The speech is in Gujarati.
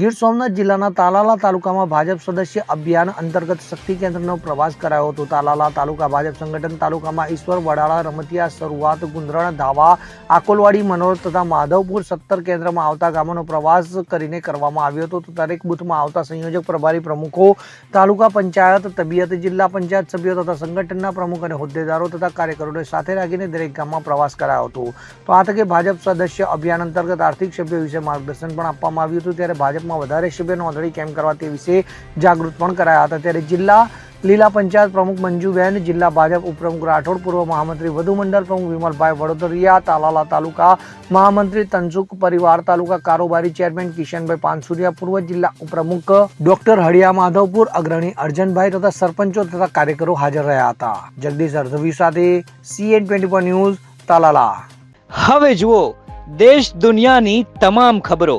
ગીર સોમનાથ જિલ્લાના તાલાલા તાલુકામાં ભાજપ સદસ્ય અભિયાન અંતર્ગત શક્તિ કેન્દ્રનો પ્રવાસ કરાયો હતો. તાલાલા તાલુકા ભાજપ સંગઠન તાલુકામાં ઈશ્વર વડાળા રમતિયા શરૂઆત ગુંદરણ ધાવા આકોલવાડી મનોર તથા માધવપુર સત્તર કેન્દ્રમાં આવતા ગામોનો પ્રવાસ કરીને કરવામાં આવ્યો હતો. તો દરેક બૂથમાં આવતા સંયોજક પ્રભારી પ્રમુખો, તાલુકા પંચાયત, તબિયત, જિલ્લા પંચાયત સભ્યો તથા સંગઠનના પ્રમુખ અને હોદ્દેદારો તથા કાર્યકરોને સાથે રાખીને દરેક ગામમાં પ્રવાસ કરાયો હતો. તો આ તકે ભાજપ સદસ્ય અભિયાન અંતર્ગત આર્થિક સભ્યો વિશે માર્ગદર્શન પણ આપવામાં આવ્યું હતું. ત્યારે ભાજપમાં વધારે શિબિર નોંધણી કેમ કરવા તે વિશે જાગૃત પણ કરાયા હતા. ત્યારે જિલ્લા લીલા પંચાયત પ્રમુખ મંજુબેન, જિલ્લા ભાજપ ઉપપ્રમુખ રાઠોડ, પૂર્વ મહામંત્રી વધુ મંડળ પ્રમુખ વિમલભાઈ વડોદરિયા, તાલાલા તાલુકા મહામંત્રી તનસુખ પરિવાર, તાલુકા કારોબારી ચેરમેન કિશનભાઈ પાનસુરિયા, પૂર્વ જિલ્લા ઉપપ્રમુખ ડોક્ટર હળિયા માધવપુર, અગ્રણી અર્જનભાઈ તથા સરપંચો તથા કાર્યકરો હાજર રહ્યા હતા. જગદીશ અર્ધવી સાથે સીએન ટ્વેન્ટી ન્યૂઝ, તાલાલા. હવે જુઓ, દેશ દુનિયાની તમામ ખબરો.